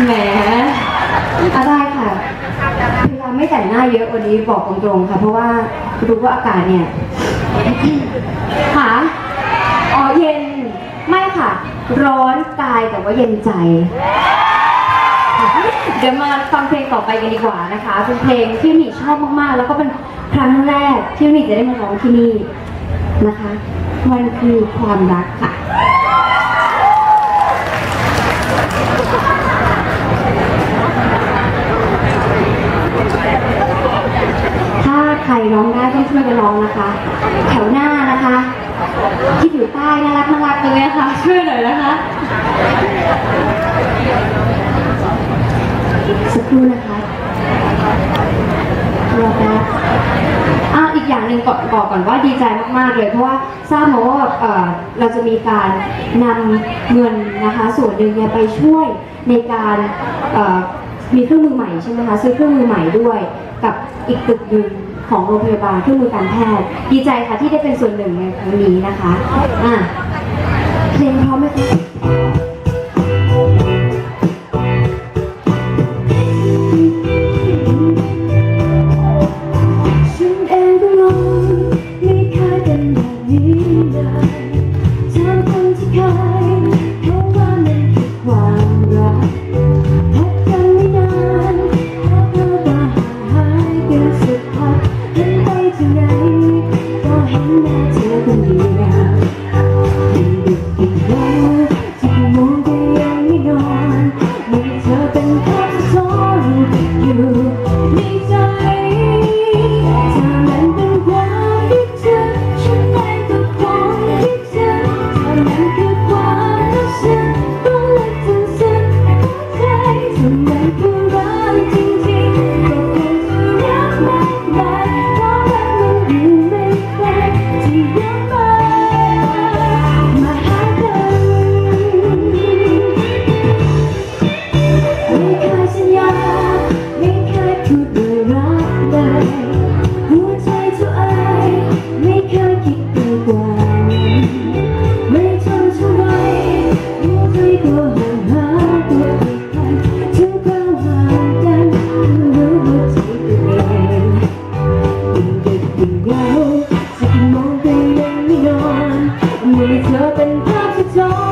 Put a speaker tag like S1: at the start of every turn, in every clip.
S1: แหมอะได้ค่ะพยายามไม่แต่งหน้าเยอะวันนี้บอกตรงๆค่ะ เพราะว่ารู้ว่าอากาศเนี่ยค่ะอ๋อเย็น ไม่ค่ะ ร้อนกายแต่ว่าเย็นใจ เดี๋ยวมาฟังเพลงต่อไปกันดีกว่านะคะ เป็นเพลงที่หนีชอบมากๆ แล้วก็เป็นครั้งแรกที่หนีจะได้มาร้องที่นี่นะคะ มันคือความรักค่ะ ถ้าใครร้องได้ต้อง ช่วยกันร้องนะคะ แถวหน้านะคะ ที่อยู่ใต้น่ารักน่ารักเลยนะคะช่วยหน่อยนะคะสักครู่นะคะรอแป๊บอะอีกอย่างหนึ่งก่อนบอกก่อนว่าดีใจมากๆเลย เพราะว่าทราบมาว่าเอ่อเราจะมีการนำเงินนะคะส่วนหนึ่งเนี่ยไปช่วยในการเอ่อมีเครื่องมือใหม่ใช่ไหมคะซื้อเครื่องมือใหม่ด้วยกับอีกตึกหนึ่ง ของโรงพยาบาลเครื่องมือการแพทย์ ดีใจค่ะที่ได้เป็นส่วนหนึ่งในครั้งนี้นะคะ อะเพลงพร้อมไหมคะ
S2: อีกแล้วจะมองไปยังไม่ยอนเมื่อเธอเป็นภาพสะท้อน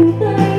S2: Thank you.